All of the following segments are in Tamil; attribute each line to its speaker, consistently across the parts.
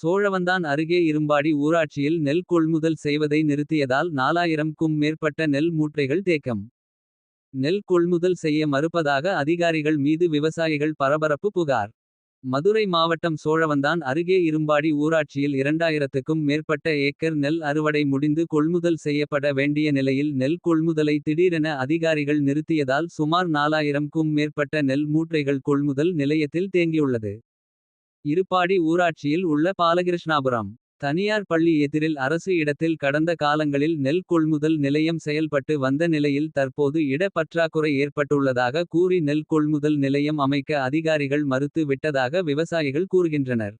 Speaker 1: சோழவந்தான் அருகே இரும்பாடி ஊராட்சியில் நெல் கொள்முதல் செய்வதை நிறுத்தியதால் நாலாயிரம்க்கும் மேற்பட்ட நெல் மூட்டைகள் தேக்கம். நெல் கொள்முதல் செய்ய மறுப்பதாக அதிகாரிகள் மீது விவசாயிகள் பரபரப்பு புகார். மதுரை மாவட்டம் சோழவந்தான் அருகே இரும்பாடி ஊராட்சியில் இரண்டாயிரத்துக்கும் மேற்பட்ட ஏக்கர் நெல் அறுவடை முடிந்து கொள்முதல் செய்யப்பட வேண்டிய நிலையில் நெல் கொள்முதலை திடீரென அதிகாரிகள் நிறுத்தியதால் சுமார் நாலாயிரம்க்கும் மேற்பட்ட நெல் மூட்டைகள் கொள்முதல் நிலையத்தில் தேங்கியுள்ளது. இருப்பாடி ஊராட்சியில் உள்ள பாலகிருஷ்ணாபுரம். தனியார் பள்ளி எதிரில் அரசு இடத்தில் கடந்த காலங்களில் நெல் கொள்முதல் நிலையம் செயல்பட்டு வந்த நிலையில் தற்போது இட பற்றாக்குறை ஏற்பட்டுள்ளதாக கூறி நெல் கொள்முதல் நிலையம் அமைக்க அதிகாரிகள் மறுத்து விட்டதாக விவசாயிகள் கூறுகின்றனர்.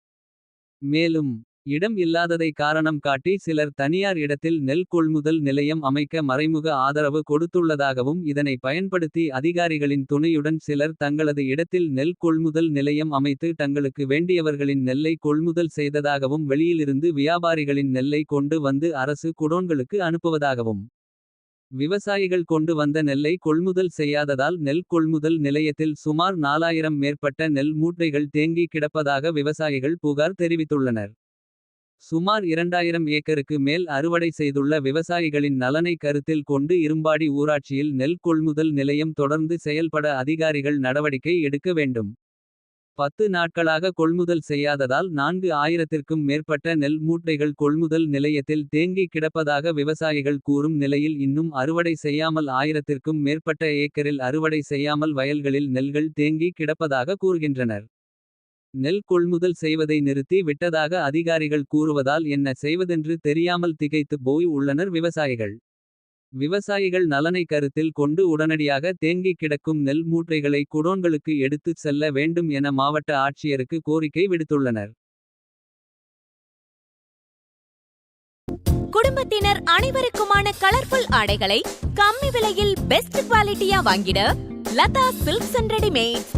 Speaker 1: மேலும் இடம் இல்லாததை காரணம் காட்டி சிலர் தனியார் இடத்தில் நெல் கொள்முதல் நிலையம் அமைக்க மறைமுக ஆதரவு கொடுத்துள்ளதாகவும் இதனை பயன்படுத்தி அதிகாரிகளின் துணையுடன் சிலர் தங்களது இடத்தில் நெல் கொள்முதல் நிலையம் அமைத்து தங்களுக்கு வேண்டியவர்களின் நெல்லை கொள்முதல் செய்ததாகவும் வெளியிலிருந்து வியாபாரிகளின் நெல்லை கொண்டு வந்து அரசு குடோன்களுக்கு அனுப்புவதாகவும். விவசாயிகள் கொண்டு வந்த நெல்லை கொள்முதல் செய்யாததால் நெல் கொள்முதல் நிலையத்தில் சுமார் நாலாயிரம் மேற்பட்ட நெல் மூட்டைகள் தேங்கி கிடப்பதாக விவசாயிகள் புகார் தெரிவித்துள்ளனர். சுமார் இரண்டாயிரம் ஏக்கருக்கு மேல் அறுவடை செய்துள்ள விவசாயிகளின் நலனை கருத்தில் கொண்டு இரும்பாடி ஊராட்சியில் நெல் கொள்முதல் நிலையம் தொடர்ந்து செயல்பட அதிகாரிகள் நடவடிக்கை எடுக்க வேண்டும். பத்து நாட்களாக கொள்முதல் செய்யாததால் நான்கு ஆயிரத்திற்கும் மேற்பட்ட நெல் மூட்டைகள் கொள்முதல் நிலையத்தில் தேங்கி கிடப்பதாக விவசாயிகள் கூறும் நிலையில் இன்னும் அறுவடை செய்யாமல் ஆயிரத்திற்கும் மேற்பட்ட ஏக்கரில் அறுவடை செய்யாமல் வயல்களில் நெல்கள் தேங்கி கிடப்பதாக கூறுகின்றனர். நெல் கொள்முதல் செய்வதை நிறுத்தி விட்டதாக அதிகாரிகள் கூறுவதால் என்ன செய்வதென்று தெரியாமல் திகைத்து போய் உள்ளனர் விவசாயிகள். விவசாயிகள் நலனை கருத்தில் கொண்டு உடனடியாக தேங்கி கிடக்கும் நெல் மூட்டைகளை குடோன்களுக்கு எடுத்துச் செல்ல வேண்டும் என மாவட்ட ஆட்சியருக்கு கோரிக்கை விடுத்துள்ளனர்.
Speaker 2: குடும்பத்தினர் அனைவருக்குமான கலர்ஃபுல் ஆடைகளை கம்மி விலையில் பெஸ்ட் குவாலிட்டியா வாங்கிட லதா சில்க்ஸ் அண்ட் ரெடிமேட்